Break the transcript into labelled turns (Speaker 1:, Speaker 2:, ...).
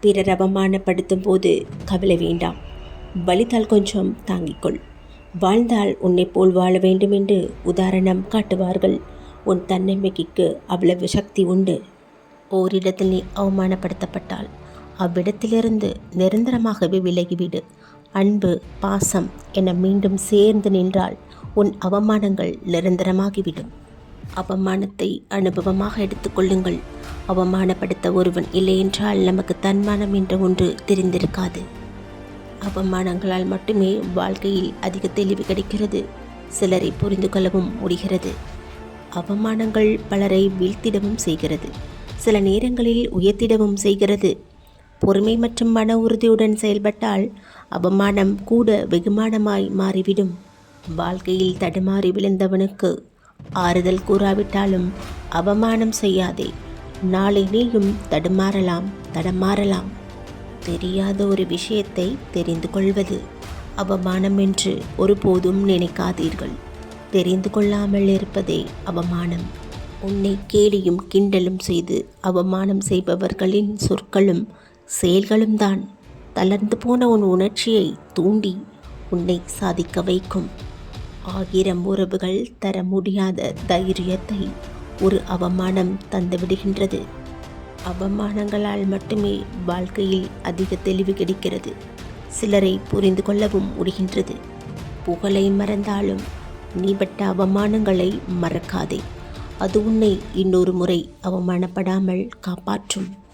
Speaker 1: பிறர் அவமானப்படுத்தும் போது கவலை வேண்டாம். வலித்தால் கொஞ்சம் தாங்கிக்கொள். வாழ்ந்தால் உன்னை போல் வாழ வேண்டும் என்று உதாரணம் காட்டுவார்கள். உன் தன்னம்பிக்கைக்கு அவ்வளவு சக்தி உண்டு. ஓரிடத்தில் நீ அவமானப்படுத்தப்பட்டால் அவ்விடத்திலிருந்து நிரந்தரமாகவே விலகிவிடு. அன்பு பாசம் என மீண்டும் சேர்ந்து நின்றால் உன் அவமானங்கள் நிரந்தரமாகிவிடும். அவமானத்தை அனுபவமாக எடுத்துக்கொள்ளுங்கள். அவமானப்படுத்த ஒருவன் இல்லையென்றால் நமக்கு தன்மானம் என்ற ஒன்று தெரிந்திருக்காது. அவமானங்களால் மட்டுமே வாழ்க்கையில் அதிக தெளிவு கிடைக்கிறது. சிலரை புரிந்து கொள்ளவும் முடிகிறது. அவமானங்கள் பலரை வீழ்த்திடவும் செய்கிறது. சில நேரங்களில் உயர்த்திடவும் செய்கிறது. பொறுமை மற்றும் மன உறுதியுடன் செயல்பட்டால் அவமானம் கூட வெகுமானமாய் மாறிவிடும். வாழ்க்கையில் தடுமாறி விழுந்தவனுக்கு ஆறுதல் கூறாவிட்டாலும் அவமானம் செய்யாதே. நாளை நீயும் தடுமாறலாம் தடமாறலாம். தெரியாத ஒரு விஷயத்தை தெரிந்து கொள்வது அவமானம் என்று ஒருபோதும் நினைக்காதீர்கள். தெரிந்து கொள்ளாமல் இருப்பதே அவமானம். உன்னை கேலியும் கிண்டலும் செய்து அவமானம் செய்பவர்களின் சொற்களும் செயல்களும் தான். தளர்ந்து போன உன் உணர்ச்சியை தூண்டி உன்னை சாதிக்க வைக்கும். ஆயிரம் உறவுகள் தர முடியாத தைரியத்தை ஒரு அவமானம் தந்துவிடுகின்றது அவமானங்களால் மட்டுமே வாழ்க்கையில் அதிக தெளிவு கிடைக்கிறது. சிலரை புரிந்து கொள்ளவும் முடிகின்றது. புகழை மறந்தாலும் நீ பட்ட அவமானங்களை மறக்காதே. அது உன்னை இன்னொரு முறை அவமானப்படாமல் காப்பாற்றும்.